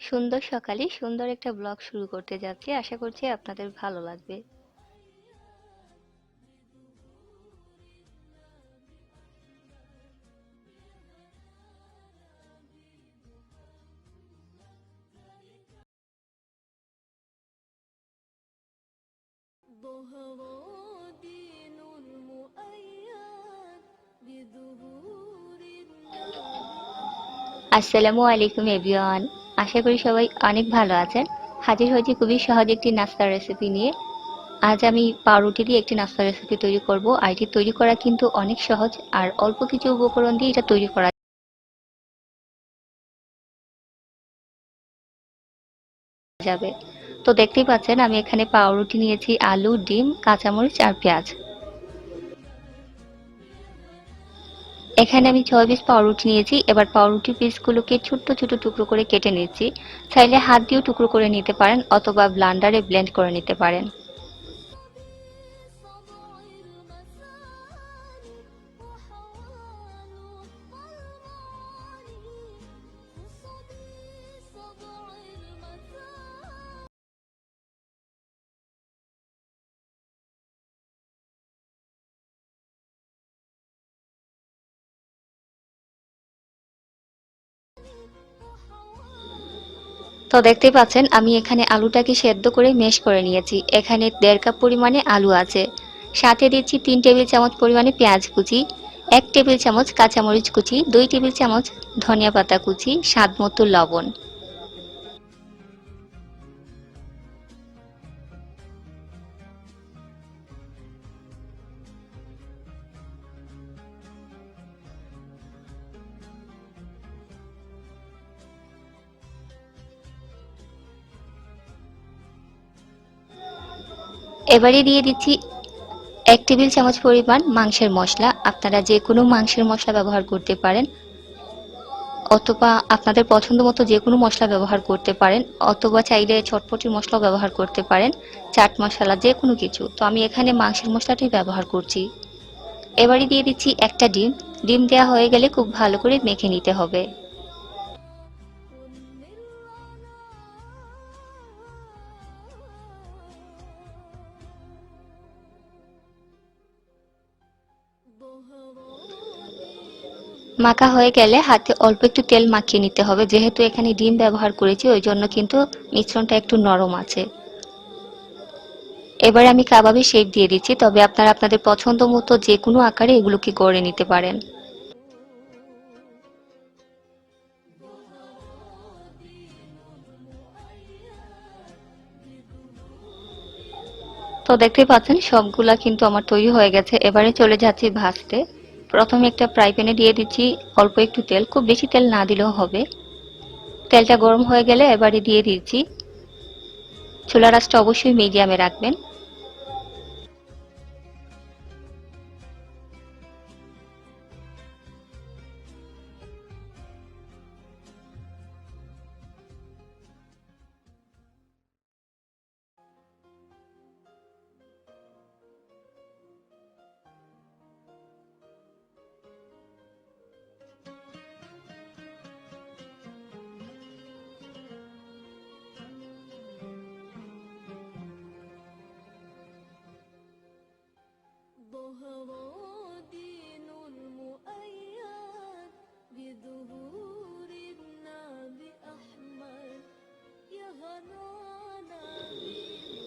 সুন্দর সকালে সুন্দর একটা ব্লগ শুরু করতে যাচ্ছি। আশা করছি আপনাদের ভালো লাগবে। আসসালামু আলাইকুম এভরিওয়ান। আশা করি সবাই অনেক ভালো আছেন। হাজির হয়েছি খুবই সহজ একটি নাস্তার রেসিপি নিয়ে। আজ আমি পাউরুটি দিয়ে একটি নাস্তার রেসিপি তৈরি করব। আর এটি তৈরি করা কিন্তু অনেক সহজ। আর অল্প কিছু উপকরণ দিয়ে এটা তৈরি করা যাবে। তো দেখতেই পাচ্ছেন, আমি এখানে পাউরুটি নিয়েছি, আলু, ডিম, কাঁচামরিচ আর পেঁয়াজ। এখানে আমি ছয় পিস পাউরুটি নিয়েছি। এবার পাউরুটি পিসগুলোকে ছোট্ট, ছোট টুকরো করে কেটে নিয়েছি চাইলে হাত দিয়েও টুকরো করে নিতে পারেন অথবা ব্লান্ডারে ব্লেন্ড করে নিতে পারেন। তো দেখতে পাচ্ছেন, আমি এখানে আলুটাকে সেদ্ধ করে মেশ করে নিয়েছি। এখানে দেড় কাপ পরিমাণে আলু আছে। সাথে দিচ্ছি তিন টেবিল চামচ পরিমাণে পেঁয়াজ কুচি, এক টেবিল চামচ কাঁচামরিচ কুচি, দুই টেবিল চামচ ধনিয়া পাতা কুচি, স্বাদ মতো লবণ। এবারে দিয়ে দিচ্ছি এক টেবিল চামচ পরিমাণ মাংসের মশলা। আপনারা যে কোনো মাংসের মশলা ব্যবহার করতে পারেন, অথবা আপনাদের পছন্দ মতো যে কোনো মশলা ব্যবহার করতে পারেন, অথবা চাইলে চটপটির মশলাও ব্যবহার করতে পারেন, চাট মশলা, যে কোনো কিছু। তো আমি এখানে মাংসের মশলাটাই ব্যবহার করছি। এবারে দিয়ে দিচ্ছি একটা ডিম। ডিম দেওয়া হয়ে গেলে খুব ভালো করে মেখে নিতে হবে। মাখা হয়ে গেলে হাতে অল্প একটু তেল মাখিয়ে নিতে হবে। যেহেতু এখানে ডিম ব্যবহার করেছি, ওই জন্য কিন্তু মিশ্রণটা একটু নরম আছে। এবারে আমি কাবাবে শেপ দিয়ে দিচ্ছি, তবে আপনারা আপনাদের পছন্দ মতো যে কোনো আকারে এগুলোকে গড়ে নিতে পারেন। তো দেখতে পাচ্ছেন, সবগুলা কিন্তু আমার তৈরি হয়ে গেছে। এবারে চলে যাচ্ছি ভাজতে। প্রথমে একটা ফ্রাই প্যানে দিয়ে দিচ্ছি অল্প একটু তেল, খুব বেশি তেল না দিলেও হবে। তেলটা গরম হয়ে গেলে এবারে দিয়ে দিচ্ছি। ছোলা রাসটা অবশ্যই মিডিয়ামে রাখবেন।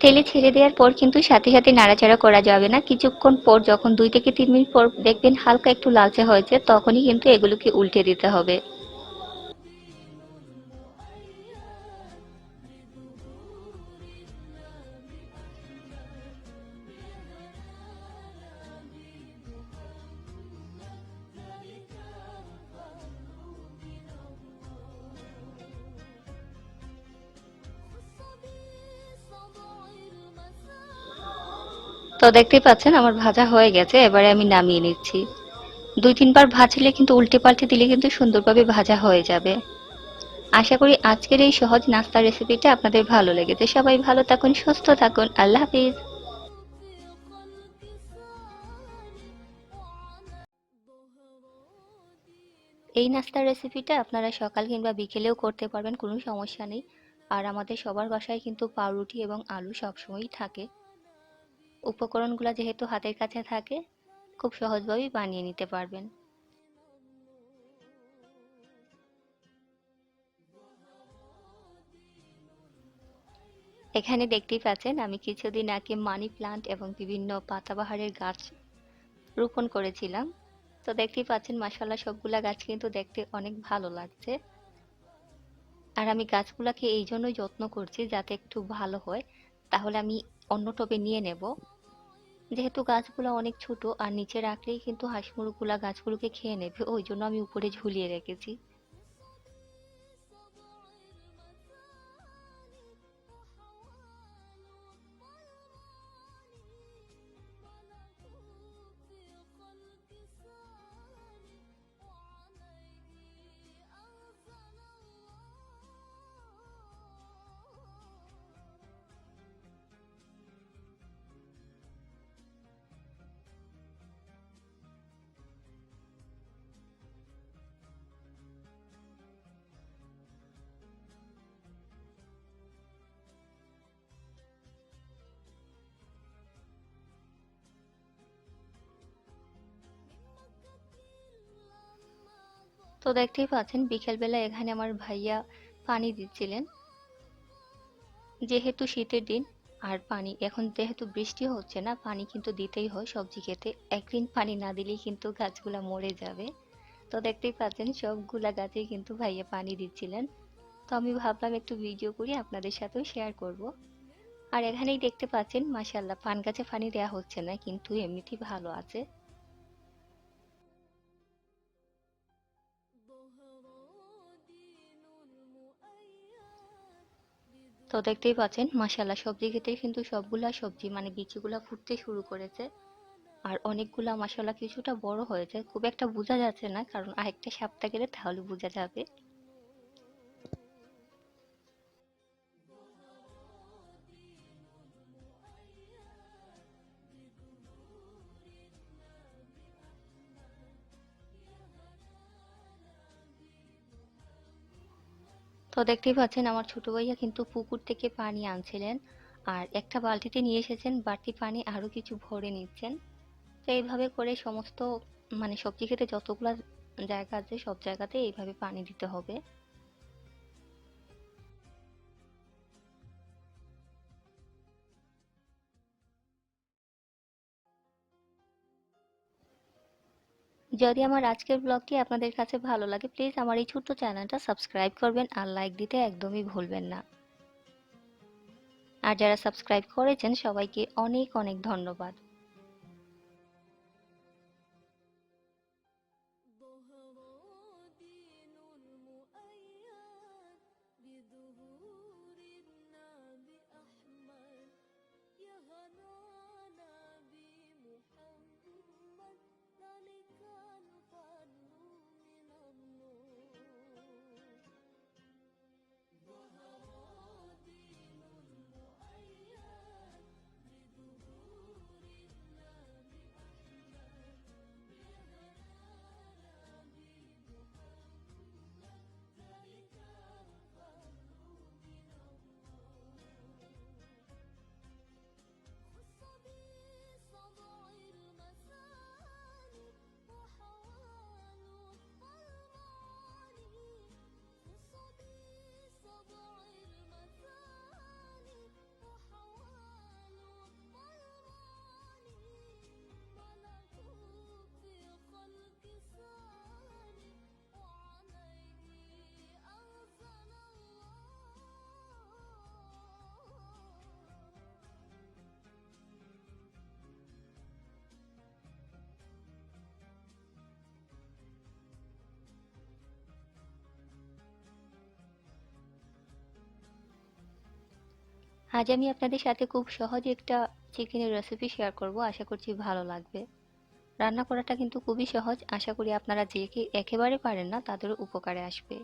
তেলে ছেড়ে দেওয়ার পর কিন্তু সাথে সাথে নাড়াচাড়া করা যাবে না। কিছুক্ষণ পর যখন দুই থেকে তিন মিনিট পর দেখবেন হালকা একটু লালচে হয়েছে, তখনই কিন্তু এগুলোকে উল্টে দিতে হবে। তো দেখতেই পাচ্ছেন, আমার ভাজা হয়ে গেছে, এবারে আমি নামিয়ে নিচ্ছি। দুই তিনবার ভাজলে কিন্তু উল্টে পাল্টে দিলে কিন্তু সুন্দরভাবে ভাজা হয়ে যাবে। আশা করি আজকের এই সহজ নাস্তার রেসিপিটা আপনাদের ভালো লেগেছে। সবাই ভালো থাকুন, সুস্থ থাকুন। আল্লাহ হাফিজ। এই নাস্তার রেসিপিটা আপনারা সকাল কিংবা বিকেলেও করতে পারবেন, কোনো সমস্যা নেই। আর আমাদের সবার বাসায় কিন্তু পাউরুটি এবং আলু সবসময়ই থাকে। উপকরণগুলো যেহেতু হাতের কাছে থাকে, খুব সহজভাবেই বানিয়ে নিতে পারবেন। এখানে দেখতেই পাচ্ছেন, আমি কিছুদিন আগে মানি প্লান্ট এবং বিভিন্ন পাতাবাহারের গাছ রোপণ করেছিলাম। তো দেখতেই পাচ্ছেন মাসাল্লাহ সবগুলা গাছ কিন্তু দেখতে অনেক ভালো লাগছে। আর আমি গাছগুলাকে এই জন্যই যত্ন করছি যাতে একটু ভালো হয়। তাহলে আমি অন্য টবে নিয়ে নেব। যেহেতু গাছগুলো অনেক ছোট আর নিচে রাখলেই কিন্তু হাঁস মুরগগুলা গাছগুলোকে খেয়ে নেবে, ওই জন্য আমি উপরে ঝুলিয়ে রেখেছি। তো দেখতেই পাচ্ছেন, বিকেলবেলা এখানে আমার ভাইয়া পানি দিচ্ছিলেন। যেহেতু শীতের দিন, আর পানি, এখন যেহেতু বৃষ্টি হচ্ছে না, পানি কিন্তু দিতেই হয় সবজি খেতে। একদিন পানি না দিলেই কিন্তু গাছগুলা মরে যাবে। তো দেখতেই পাচ্ছেন, সবগুলা গাছেই কিন্তু ভাইয়া পানি দিচ্ছিলেন। তো আমি ভাবলাম একটু ভিডিও করি, আপনাদের সাথেও শেয়ার করব। আর এখানেই দেখতে পাচ্ছেন মাসাল্লাহ পান গাছে পানি দেওয়া হচ্ছে না, কিন্তু এমনিতেই ভালো আছে। তো দেখতেই পাচ্ছেন মাসাল্লাহ সবজি ক্ষেত্রে কিন্তু সবগুলা সবজি মানে বিচিগুলা ফুটতে শুরু করেছে। আর অনেকগুলা মাসাল্লাহ কিছুটা বড় হয়েছে। খুব একটা বোঝা যাচ্ছে না, কারণ আরেকটা সপ্তাহ গেলে তাহলে বোঝা যাবে। তো দেখতেই পাচ্ছেন আমার ছোট ভাইয়া কিন্তু পুকুর থেকে পানি আনছিলেন আর একটা বালতিতে নিয়ে এসেছেন, বাড়তি পানি আরও কিছু ভরে নিচ্ছেন। তো এইভাবে করে সমস্ত মানে সবজি খেতে যতগুলো জায়গা আছে, সব জায়গাতে এইভাবে পানি দিতে হবে। যদি আমার আজকের ব্লগটি আপনাদের কাছে ভালো লাগে প্লিজ আমার এই ছোট্ট চ্যানেলটা সাবস্ক্রাইব করবেন আর লাইক দিতে একদমই ভুলবেন না। আর যারা সাবস্ক্রাইব করেছেন, সবাইকে অনেক অনেক ধন্যবাদ। আজ আমি আপনাদের সাথে খুব সহজে একটা চিকেনের রেসিপি শেয়ার করব, আশা করছি ভালো লাগবে। রান্না করাটা কিন্তু খুবই সহজ, আশা করি আপনারা যে কি একেবারে পারেন না, তাদেরও উপকারে আসবে।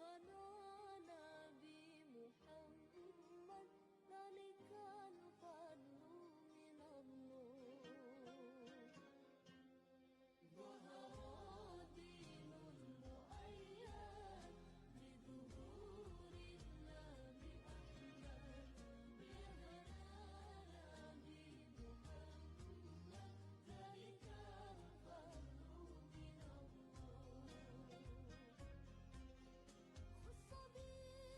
Hơn